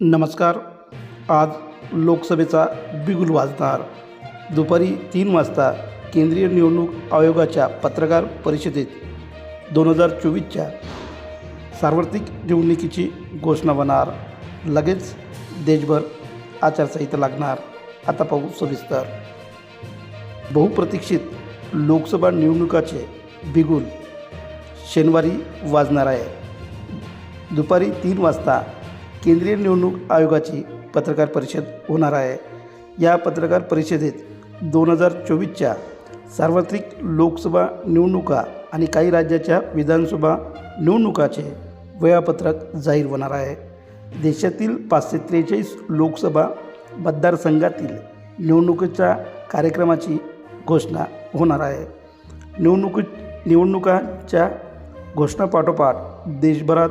नमस्कार. आज लोकसभेचा बिगुल वाजणार. दुपारी तीन वाजता केंद्रीय निवडणूक आयोगाच्या पत्रकार परिषदेत दोन हजार चोवीसच्या सार्वत्रिक निवडणुकीची घोषणा होणार. लगेच देशभर आचारसंहिता लागणार. आता पाहू सविस्तर. बहुप्रतीक्षित लोकसभा निवडणुकाचे बिगुल शनिवारी वाजणार आहे. दुपारी तीन वाजता केंद्रीय निवडणूक आयोगाची पत्रकार परिषद होणार आहे. या पत्रकार परिषदेत दोन हजार चोवीसच्या सार्वत्रिक लोकसभा निवडणुका आणि काही राज्याच्या विधानसभा निवडणुकाचे वेळापत्रक जाहीर होणार आहे. देशातील पाचशे त्रेचाळीस लोकसभा मतदारसंघातील निवडणुकीच्या कार्यक्रमाची घोषणा होणार आहे. निवडणुकी निवडणुकांच्या घोषणापाठोपाठ देशभरात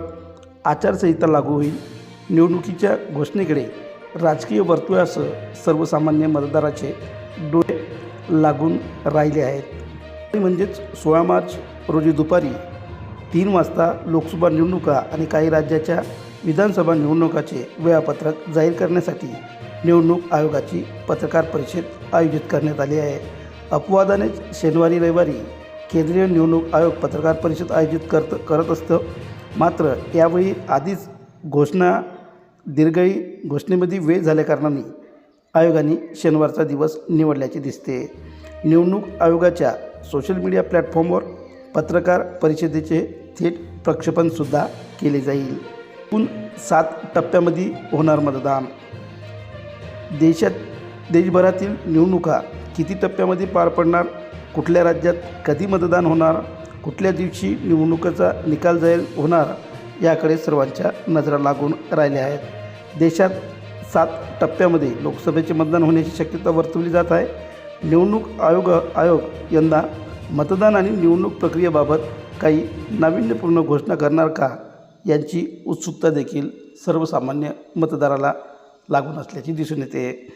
आचारसंहिता लागू होईल. निवडणुकीच्या घोषणेकडे राजकीय वर्तुळासह सर्वसामान्य मतदाराचे डोळे लागून राहिले आहेत. म्हणजेच सोळा मार्च रोजी दुपारी तीन वाजता लोकसभा निवडणुका आणि काही राज्याच्या विधानसभा निवडणुकाचे वेळापत्रक जाहीर करण्यासाठी निवडणूक आयोगाची पत्रकार परिषद आयोजित करण्यात आली आहे. अपवादानेच शनिवारी रविवारी केंद्रीय निवडणूक आयोग पत्रकार परिषद आयोजित करत करत असतं. मात्र यावेळी आधीच घोषणा दीर्घाई घोषणेमध्ये वेळ झाल्याकारणाने आयोगाने शनिवारचा दिवस निवडल्याचे दिसते. निवडणूक आयोगाच्या सोशल मीडिया प्लॅटफॉर्मवर पत्रकार परिषदेचे थेट प्रक्षेपणसुद्धा केले जाईल. एकूण सात टप्प्यामध्ये होणार मतदान. देशात देशभरातील निवडणुका किती टप्प्यामध्ये पार पडणार कुठल्या राज्यात कधी मतदान होणार कुठल्या दिवशी निवडणुकीचा निकाल जाहीर होणार याकडे सर्वांच्या नजरा लागून राहिल्या आहेत. देशात सात टप्प्यामध्ये लोकसभेचे मतदान होण्याची शक्यता वर्तवली जात आहे. निवडणूक आयोग आयोग यंदा मतदान आणि निवडणूक प्रक्रियेबाबत काही नाविन्यपूर्ण घोषणा करणार का? यांची उत्सुकता देखील सर्वसामान्य मतदाराला लागून असल्याची दिसून येते.